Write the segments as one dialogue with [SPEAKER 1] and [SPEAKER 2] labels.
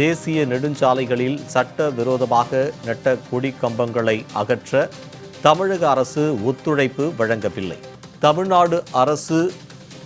[SPEAKER 1] தேசிய நெடுஞ்சாலைகளில் சட்ட விரோதமாக நட்ட கொடி கம்பங்களை அகற்ற தமிழக அரசு ஒத்துழைப்பு வழங்கவில்லை. தமிழ்நாடு அரசு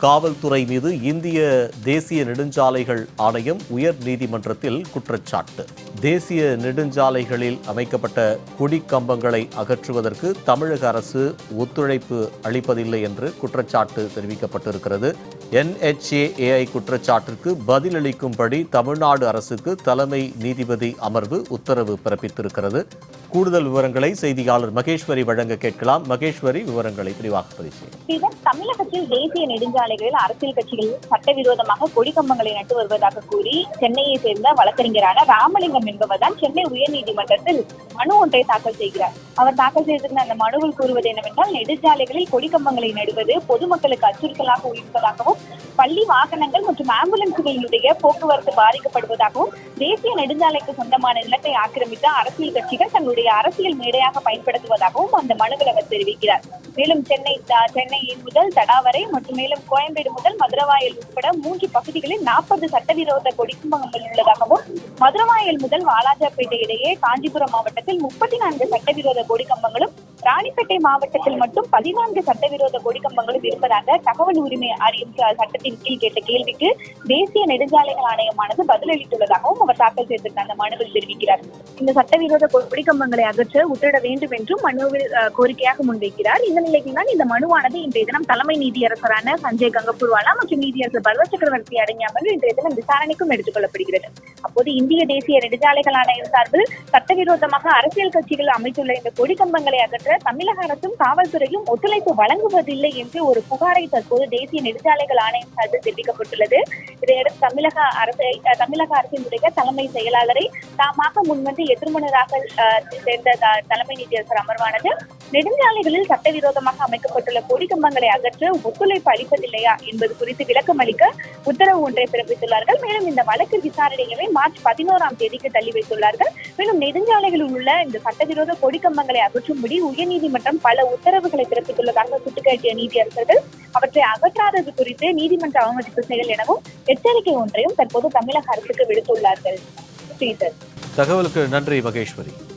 [SPEAKER 1] காவல்துறை மீது இந்திய தேசிய நெடுஞ்சாலைகள் ஆணையம் உயர் நீதிமன்றத்தில் குற்றச்சாட்டு. தேசிய நெடுஞ்சாலைகளில் அமைக்கப்பட்ட கொடி கம்பங்களை அகற்றுவதற்கு தமிழக அரசு ஒத்துழைப்பு அளிப்பதில்லை என்று குற்றச்சாட்டு தெரிவிக்கப்பட்டிருக்கிறது. என்ஹெச்ஏஏஐ குற்றச்சாட்டிற்கு பதிலளிக்கும்படி தமிழ்நாடு அரசுக்கு தலைமை நீதிபதி அமர்வு உத்தரவு பிறப்பித்திருக்கிறது. கூடுதல் விவரங்களை செய்தியாளர் மகேஸ்வரி வழங்க கேட்கலாம். மகேஸ்வரி விவரங்களை விரிவாக பதிவு
[SPEAKER 2] தமிழகத்தில் தேசிய நெடுஞ்சாலைகளில் அரசியல் கட்சிகள் சட்டவிரோதமாக கொடி கம்பங்களை நட்டு வருவதாக கூறி சென்னையை சேர்ந்த வழக்கறிஞரான ராமலிங்கம் என்பவர் தான் சென்னை உயர்நீதிமன்றத்தில் மனு ஒன்றை தாக்கல் செய்கிறார். அவர் தாக்கல் செய்திருந்த அந்த மனுவில் கூறுவது என்னவென்றால் நெடுஞ்சாலைகளில் கொடிக்கம்பங்களை நடுவது பொதுமக்களுக்கு அச்சுறுத்தலாக உயிர்ப்பதாகவும் பள்ளி வாகனங்கள் மற்றும் ஆம்புலன்ஸ்களினுடைய போக்குவரத்து பாதிக்கப்படுவதாகவும் தேசிய நெடுஞ்சாலைக்கு சொந்தமான நிலத்தை ஆக்கிரமித்த அரசியல் கட்சிகள் தங்களுடைய அரசியல் மேடையாக பயன்படுத்துவதாகவும் அந்த மனுவில் அவர் தெரிவிக்கிறார். மேலும் சென்னை த- சென்னை முதல் தடா வரை மற்றும் மேலும் கோயம்பேடு முதல் மதுரவாயல் உட்பட மூன்று பகுதிகளில் நாற்பது சட்டவிரோத கொடிக்கும்பங்கள் உள்ளதாகவும் மதுரவாயல் முதல் வாலாஜாப்பேட்டை இடையே காஞ்சிபுரம் மாவட்டத்தில் முப்பத்தி நான்கு சட்டவிரோத கொடிக்கம்பங்களும் ராணிப்பேட்டை மாவட்டத்தில் மட்டும் பதினான்கு சட்டவிரோத கொடிக்கம்பங்களும் இருப்பதாக தகவல் உரிமை அறியும் சட்டத்தின் கீழ் கேட்ட கேள்விக்கு தேசிய நெடுஞ்சாலைகள் ஆணையமானது பதிலளித்துள்ளதாகவும் அவர் தாக்கல் செய்திருந்த அந்த மனுவில் தெரிவிக்கிறார். இந்த சட்டவிரோத கொடி கொடிக்கம்பங்களை அகற்ற உத்தரவிட வேண்டும் என்றும் மனுவில் கோரிக்கையாக முன்வைக்கிறார். இந்த நிலையில் தான் இந்த மனுவானது இன்றைய தினம் தலைமை நீதியரசரான சஞ்சய் கங்கப்பூர்வாலா மற்றும் நீதியரசர் பல்வ சக்கரவர்த்தி அடங்கிய அமர்வு இன்றைய தினம் விசாரணைக்கும் எடுத்துக் கொள்ளப்படுகிறது அப்போது இந்திய தேசிய நெடுஞ்சாலைகள் ஆணையம் சார்பில் சட்டவிரோதமாக அரசியல் கட்சிகள் அமைத்துள்ள இந்த கொடி கம்பங்களை தமிழக அரசும் காவல்துறையும் ஒத்துழைப்பு வழங்குவதில்லை என்று ஒரு புகாரை தற்போது தேசிய நெடுஞ்சாலைகள் ஆணையம் சார்பில் தெரிவிக்கப்பட்டுள்ளது. இதையடுத்து தமிழக அரசை தமிழக அரசினுடைய தலைமை செயலாளரை தாமாக முன்வந்து எதிர்மனராக சேர்ந்த தலைமை நீதியரசர் அமர்வானது நெடுஞ்சாலைகளில் சட்டவிரோதமாக அமைக்கப்பட்டுள்ள கொடி கம்பங்களை அகற்ற ஒத்துழைப்பு அளிப்பதில்லையா என்பது குறித்து விளக்கம் அளிக்க உத்தரவு ஒன்றை பிறப்பித்துள்ளார்கள். மேலும் இந்த வழக்கு விசாரணையை மார்ச் பதினோராம் தேதிக்கு தள்ளி வைத்துள்ளார்கள். மேலும் நெடுஞ்சாலைகளில் உள்ள இந்த சட்டவிரோத கொடி கம்பங்களை அகற்றும்படி உயர்நீதிமன்றம் பல உத்தரவுகளை பிறப்பித்துள்ளதாக சுட்டிக்காட்டிய நீதியரசர்கள் அவற்றை அகற்றாதது குறித்து நீதிமன்ற அவமதிப்பு செயல் எனவும் எச்சரிக்கை ஒன்றையும் தற்போது தமிழக அரசுக்கு விடுத்துள்ளார்கள். ஸ்ரீதர்.
[SPEAKER 1] தகவலுக்கு நன்றி மகேஸ்வரி.